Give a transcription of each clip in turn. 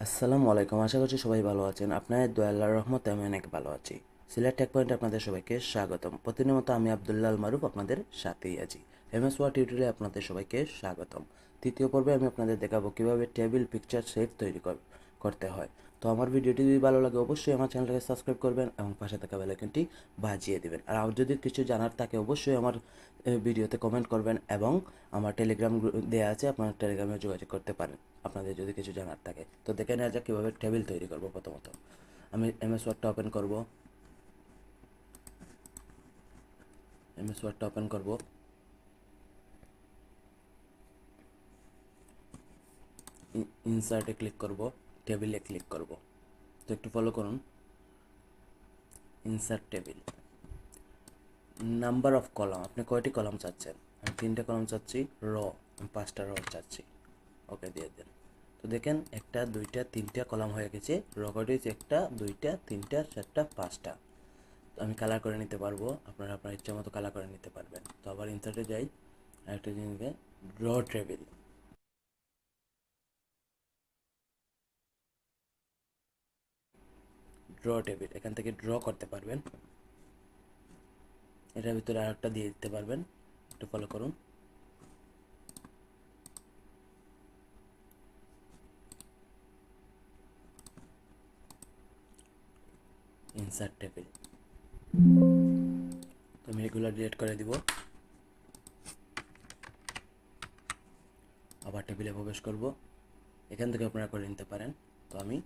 আসসালামু আলাইকুম, আশা করছি সবাই ভালো আছেন। আপনাদের দয়াল্লাহ রহমতে আমি অনেক ভালো আছি। সিলেট টেক পয়েন্টে আপনাদের সবাইকে স্বাগতম। প্রতিনিয়ত আমি আবদুল্লাহ আল মারুফ আপনাদের সাথেই আছি। এমএস ওয়ার্ড টিউটোরিয়ালে আপনাদের সবাইকে স্বাগতম। তৃতীয় পর্বে আমি আপনাদের দেখাবো কীভাবে টেবিল পিকচার শেপ তৈরি কর- করতে হয়। তো আমার ভিডিওটি যদি ভালো লাগে, অবশ্যই আমার চ্যানেলটাকে সাবস্ক্রাইব করবেন এবং পাশে থাকা বেলাইকনটি বাজিয়ে দেবেন। আর আর যদি কিছু জানার থাকে, অবশ্যই আমার ভিডিওতে কমেন্ট করবেন এবং আমার টেলিগ্রাম দেওয়া আছে, আপনার টেলিগ্রামে যোগাযোগ করতে পারেন। আপনাদের যদি কিছু জানার থাকে। তো দেখে নেওয়া যাক কীভাবে টেবিল তৈরি করব প্রথমত। আমি এমএস ওয়ার্ডটা ওপেন করব। এমএস ওয়ার্ডটা ওপেন করব। ইনসার্টে ক্লিক করব। টেবিলে ক্লিক করব। তো একটু ফলো করুন। Insert table number of column আপনি কয়টি কলাম চাচ্ছেন? আমি তিনটে কলাম চাচ্ছি। র আমি পাঁচটা র চাচ্ছি। ওকে দিয়ে দেন। তো দেখেন, একটা, দুইটা, তিনটা কলাম হয়ে গেছে। র কয়টি একটা, দুইটা, তিনটা, চারটা, পাঁচটা। তো আমি কালার করে নিতে পারব। আপনারা আপনার ইচ্ছা মতো কালার করে নিতে পারবেন। তো আবার ইনসার্টে যাই। আরেকটা জিনিস ড্র টেবিল ড্র টেবিল এখান থেকে ড্র করতে পারবেন। এটার ভিতরে আর একটা দিয়ে দিতে পারবেন, একটু ফলো করুন। ইনসার্ট টেবিল তো আমি এগুলো ডিলিট করে দিব। আবার টেবিলে প্রবেশ করব। এখান থেকে আপনারা করে নিতে পারেন। তো আমি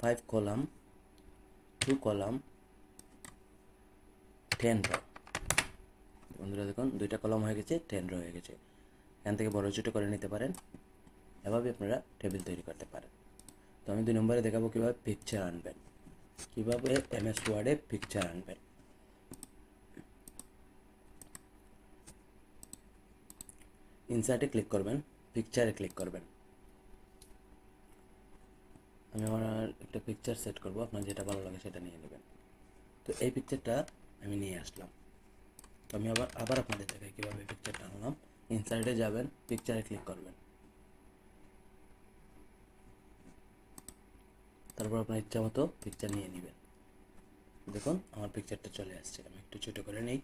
five column two column ten র বন্ধুরা দেখুন, দুইটা কলম হয়ে গেছে টেন র হয়ে গেছে। এখান থেকে বড় ছোটো করে নিতে পারেন। এভাবে আপনারা টেবিল তৈরি করতে পারেন। তো আমি দুই নম্বরে দেখাবো কীভাবে পিকচার আনবেন। কীভাবে এমএস ওয়ার্ডে পিকচার আনবেন। ইনসার্টে ক্লিক করবেন পিকচারে ক্লিক করবেন। আমি আমার একটা পিকচার সেট করব, আপনার যেটা ভালো লাগে সেটা নিয়ে নেবেন। তো এই পিকচারটা আমি নিয়ে আসলাম। তো আমি আবার আবার আপনাদের দেখাই কীভাবে পিকচারটা আনলাম। ইনসার্টে যাবেন পিকচারে ক্লিক করবেন। তারপর আপনার ইচ্ছা মতো পিকচার নিয়ে নেবেন। দেখুন, আমার পিকচারটা চলে আসছে। আমি একটু ছোটো করে নিই।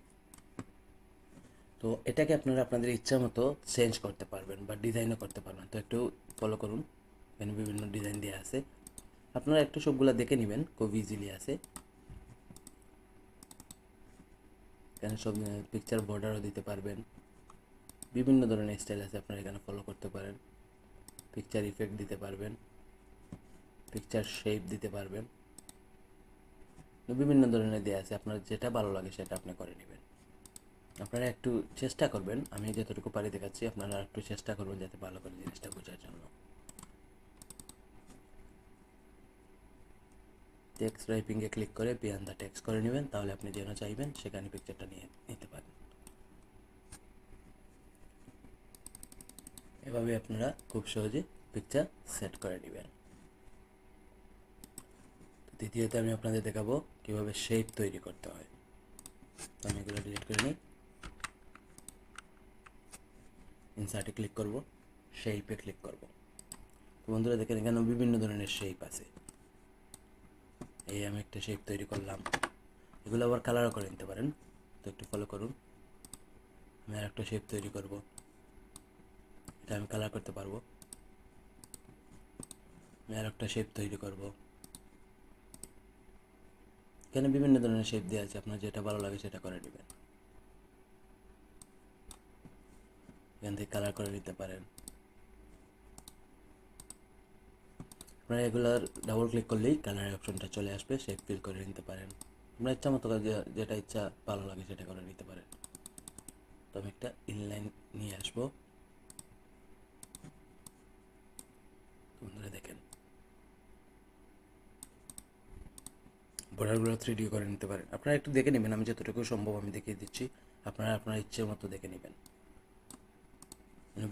তো এটাকে আপনারা আপনাদের ইচ্ছা মতো চেঞ্জ করতে পারবেন বা ডিজাইনও করতে পারবেন। তো একটু ফলো করুন। এখানে বিভিন্ন ডিজাইন দেওয়া আছে। আপনারা একটু সবগুলা দেখে নেবেন খুব ইজিলি আছে। এখানে সব পিকচার বর্ডারও দিতে পারবেন। বিভিন্ন ধরনের স্টাইল আছে, আপনারা এখানে ফলো করতে পারেন। পিকচার ইফেক্ট দিতে পারবেন। পিকচার শেপ দিতে পারবেন। বিভিন্ন ধরনের দেওয়া আছে, আপনার যেটা ভালো লাগে সেটা আপনি করে নেবেন। আপনারা একটু চেষ্টা করবেন, আমি যতটুকু পারি দেখাচ্ছি, আপনারা একটু চেষ্টা করবেন যাতে ভালো করে জিনিসটা বোঝার জন্য। টেক্সট রাইপিংয়ে ক্লিক করে বিয়ান দ্য টেক্সট করে নেবেন, তাহলে আপনি যেন চাইবেন সেখানে পিকচারটা নিয়ে নিতে পারেন। এভাবে আপনারা খুব সহজে পিকচার সেট করে নেবেন। দ্বিতীয়ত আমি আপনাদের দেখাবো কীভাবে শেপ তৈরি করতে হয়। আমি এগুলো ডিলিট করে নিই। ইনসার্টে ক্লিক করব শেপে ক্লিক করব। বন্ধুরা দেখেন এখানে বিভিন্ন ধরনের শেপ আছে। এই আমি একটা শেপ তৈরি করলাম। এগুলো আবার কালারও করে নিতে পারেন। তো একটু ফলো করুন। আমি আর একটা শেপ তৈরি করব। এটা আমি কালার করতে পারব। আমি আর একটা শেপ তৈরি করব। এখানে বিভিন্ন ধরনের শেপ দেওয়া আছে। আপনার যেটা ভালো লাগে সেটা করে নেবেন। এখান থেকে কালার করে নিতে পারেন। আপনারা এগুলার ডাবল ক্লিক করলেই কালারের অপশনটা চলে আসবে শেপ ফিল করে নিতে পারেন। আপনার ইচ্ছা মতো যেটা ইচ্ছা ভালো লাগে সেটা করে নিতে পারেন। তো আমি একটা ইনলাইন নিয়ে আসব। দেখেন। বর্ডারগুলো থ্রি ডি করে নিতে পারেন। আপনারা একটু দেখে নেবেন, আমি যতটুকু সম্ভব আমি দেখিয়ে দিচ্ছি। আপনারা আপনার ইচ্ছে মতো দেখে নেবেন।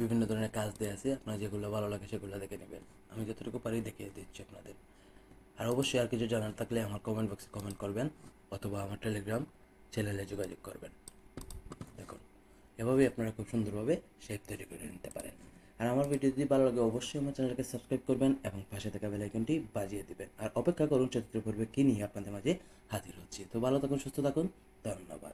বিভিন্ন ধরনের কাজ দেওয়া আছে, আপনার যেগুলো ভালো লাগে সেগুলো দেখে নেবেন। আমি যতটুকু পারি দেখিয়ে দিচ্ছি আপনাদের। আর অবশ্যই আর কিছু জানার থাকলে আমার কমেন্ট বক্সে কমেন্ট করবেন অথবা আমার টেলিগ্রাম চ্যানেলে যোগাযোগ করবেন। দেখুন, এভাবেই আপনারা খুব সুন্দরভাবে শেপ তৈরি করে নিতে পারেন। আর আমার ভিডিও যদি ভালো লাগে, অবশ্যই আমার চ্যানেলকে সাবস্ক্রাইব করবেন এবং পাশে থাকা বেল আইকনটি বাজিয়ে দেবেন। আর অপেক্ষা করুন চতুর্থ পর্বে কী নিয়ে আপনাদের মাঝে হাজির হচ্ছে। তো ভালো থাকুন, সুস্থ থাকুন, ধন্যবাদ।